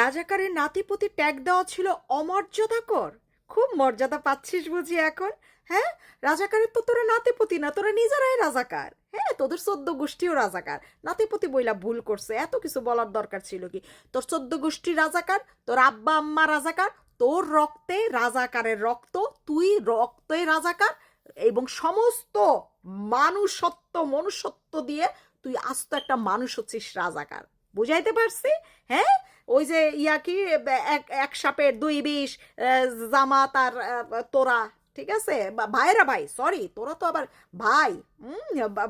রাজাকারের নাতিপতি ট্যাগ দেওয়া ছিল অমর্যাদাকর। খুব মর্যাদা পাচ্ছিস বুঝি এখন হ্যাঁ? রাজাকারের তো তোরা নাতিপতি না, তোরা নিজেরাই রাজাকার। হ্যাঁ তোদের চোদ্দ গোষ্ঠীও রাজাকার। নাতিপতি বইলা ভুল করছে, এত কিছু বলার দরকার ছিল কি? তোর চোদ্দ গোষ্ঠী রাজাকার, তোর আব্বা আম্মা রাজাকার, তোর রক্তে, রাজাকারের রক্ত, তুই রক্তে রাজাকার এবং সমস্ত মানুষত্ব, মনুষ্যত্ব দিয়ে তুই আস্ত একটা মানুষ হচ্ছিস রাজাকার। বুঝাইতে পারছি? হ্যাঁ? ওই যে ইয়া কি এক সাপের দুই বিষ জামাত আর তোরা। ঠিক আছে? ভাইরা ভাই সরি তোরা তো আবার ভাই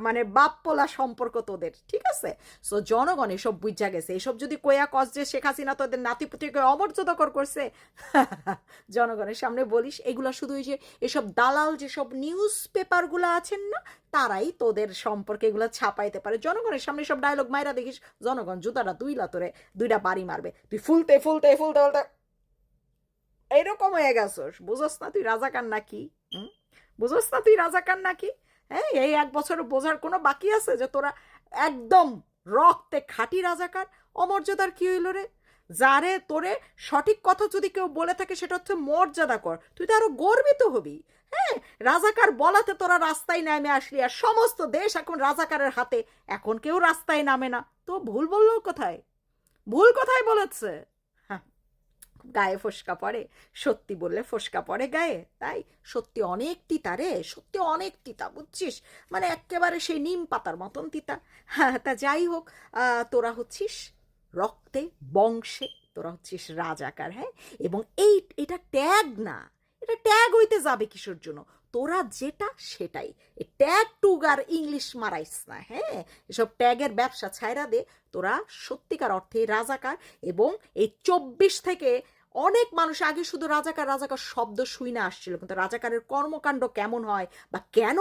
মানে বাপ পোলা সম্পর্ক তোদের, ঠিক আছে? সো জনগণ এসব বুঝা গেছে। এসব যদি কয়া কস যে শেখ হাসিনা তোদের নাতিপুতিকে অমর্যাদাকর করছে, জনগণের সামনে বলিস, এগুলা শুধু ওই যে এসব দালাল যেসব নিউজ পেপারগুলো আছেন না, তারাই তোদের সম্পর্কে এগুলো ছাপাইতে পারে। জনগণের সামনে সব ডায়লগ মাইরা দেখিস, জনগণ জুতাটা দুইলা তোরে, দুইটা বাড়ি মারবে। তুই ফুলতে ফুলতে ফুলতে ফুলতে এইরকম হয়ে গেছস। বুঝোস না তুই রাজাকার নাকি? বুঝোস না তুই রাজাকার নাকি? হ্যাঁ এই এক বছর বোঝার কোনো বাকি আছে যে তোরা একদম রক্তে খাঁটি রাজাকার? অমর্যাদার কি হইল রে? যারে তোরে সঠিক কথা যদি কেউ বলে থাকে সেটা হচ্ছে মর্যাদা কর তুই তো আরও গর্বিত হবি। হ্যাঁ রাজাকার বলাতে তোরা রাস্তায় নামে আসলি আর সমস্ত দেশ এখন রাজাকারের হাতে। এখন কেউ রাস্তায় নামে না। তো ভুল বলল কোথায়? ভুল কোথায় বলেছে? গায়ে ফসকা পড়ে, সত্যি বললে ফসকা পড়ে গায়ে, তাই? সত্যি অনেক তিতা রে, সত্যি অনেক তিতা, বুঝছিস? মানে একেবারে সেই নিম পাতার মতন তিতা। হ্যাঁ তা যাই হোক তোরা হচ্ছিস রক্তে বংশে, তোরা হচ্ছিস রাজাকার হ্যাঁ? এবং এই, এটা ট্যাগ না, এটা ট্যাগ হইতে যাবে কিশোর জন্য? তোরা যেটা সেটাই। ট্যাগ টুগার ইংলিশ মারাইস না হ্যাঁ? এসব ট্যাগের ব্যবসা ছাইরা দে, তোরা সত্যিকার অর্থে রাজাকার এবং এই চব্বিশ থেকে অনেক মানুষ আগে শুধু রাজাকার রাজাকার শব্দ শুই না আসছিল, কিন্তু রাজাকারের কর্মকাণ্ড কেমন হয় বা কেন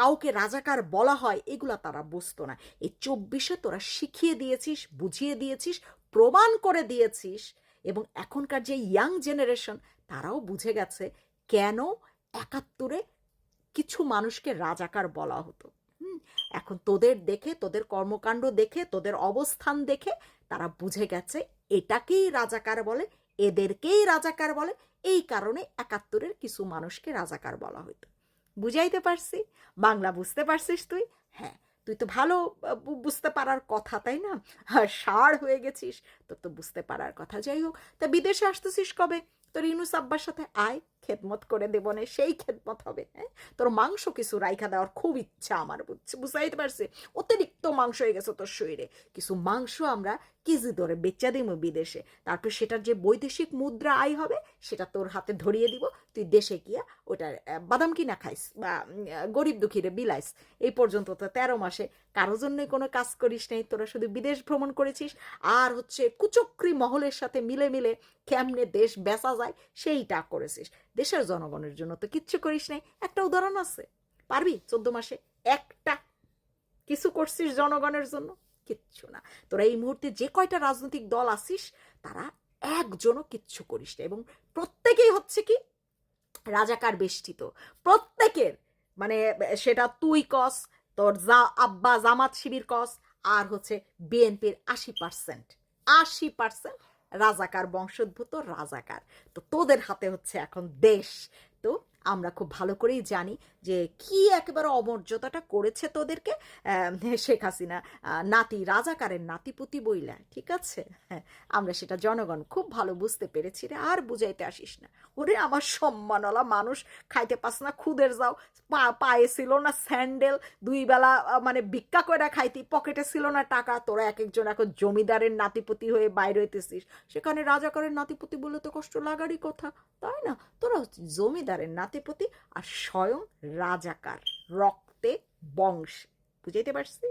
কাউকে রাজাকার বলা হয়, এগুলা তারা বুঝতো না। এই চব্বিশে তোরা শিখিয়ে দিয়েছিস, বুঝিয়ে দিয়েছিস, প্রমাণ করে দিয়েছিস এবং এখনকার যে ইয়াং জেনারেশন তারাও বুঝে গেছে কেন একাত্তরে কিছু মানুষকে রাজাকার বলা হতো। এখন তোদের দেখে, তোদের কর্মকাণ্ড দেখে, তোদের অবস্থান দেখে তারা বুঝে গেছে এটাকেই রাজাকার বলে, এদেরকেই রাজাকার বলে। এই কারণে একাত্তরের কিছু মানুষকে রাজাকার বলা হতো বুঝাইতে পারছি? বাংলা বুঝতে পারছিস তুই? হ্যাঁ তুই তো ভালো বুঝতে পারার কথা, তাই না? ষাঁড় হয়ে গেছিস, তোর তো বুঝতে পারার কথা। যাই হোক, তা বিদেশে আসতেছিস কবে? তোর ইনুস আব্বার সাথে আয়। খেদমত করে দেব না, সেই খেদমত হবে হ্যাঁ? তোর মাংস কিছু রাইখা দেওয়ার খুব ইচ্ছা আমার বুঝছে বুঝাইতে পারছি? অতিরিক্ত মাংস হয়ে গেছে তোর শরীরে। কিছু মাংস আমরা কেজি ধরে বেচা দিব বিদেশে। তারপর সেটার যে বৈদেশিক মুদ্রা আয় হবে, সেটা তোর হাতে ধরিয়ে দিব। তুই দেশে গিয়া ওটার বাদাম কিনা খাইস বা গরিব দুঃখীরে বিলাইস। এই পর্যন্ত তো তেরো মাসে কারও জন্যই কোনো কাজ করিস নাই, তোরা শুধু বিদেশ ভ্রমণ করেছিস। আর হচ্ছে কুচক্রি মহলের সাথে মিলে মিলে কেমনে দেশ বেচা যায়, সেইটা করেছিস। দেশের জনগণের জন্য তো কিচ্ছু করিস নাই। একটা উদাহরণ আছে। পারবি চোদ্দ মাসে একটা কিছু করছিস জনগণের জন্য? কিচ্ছু না। তোরা এই মুহূর্তে যে কয়টা রাজনৈতিক দল আসিস তারা একজনও কিচ্ছু করিস না এবং প্রত্যেকেই হচ্ছে কি? রাজাকার বেষ্টিত। প্রত্যেকের মানে সেটা তুই কস, তোর যা আব্বা জামাত শিবির কস, আর হচ্ছে বিএনপির আশি পার্সেন্ট আশি পার্সেন্ট রাজাকার বংশোদ্ভূত রাজাকার। তো তোদের হাতে হচ্ছে এখন দেশ। আমরা খুব ভালো করেই জানি যে কি একেবারে অমর্যাদাটা করেছে তোদেরকে শেখ হাসিনা নাতি রাজাকারের নাতিপুতি বইলা ঠিক আছে? হ্যাঁ, আমরা সেটা জনগণ খুব ভালো বুঝতে পেরেছি রে আর বুঝাইতে আসিস না। ওরে আমার সম্মানওয়ালা মানুষ খাইতে পাস না খুদের যাও পা পায়ে ছিল না স্যান্ডেল দুই বেলা মানে ভিক্ষা করে খাইতি পকেটে ছিল না টাকা তোরা এক একজন এখন জমিদারের নাতিপুতি হয়ে বাইরে হইতেছিস। সেখানে রাজাকারের নাতিপুতি বলে তো কষ্ট লাগারই কথা তাই না? তোরা জমিদারের জমিদারের নাতিপুতি আর স্বয়ং রাজাকার রক্তে বংশ। বুঝাইতে পারছি?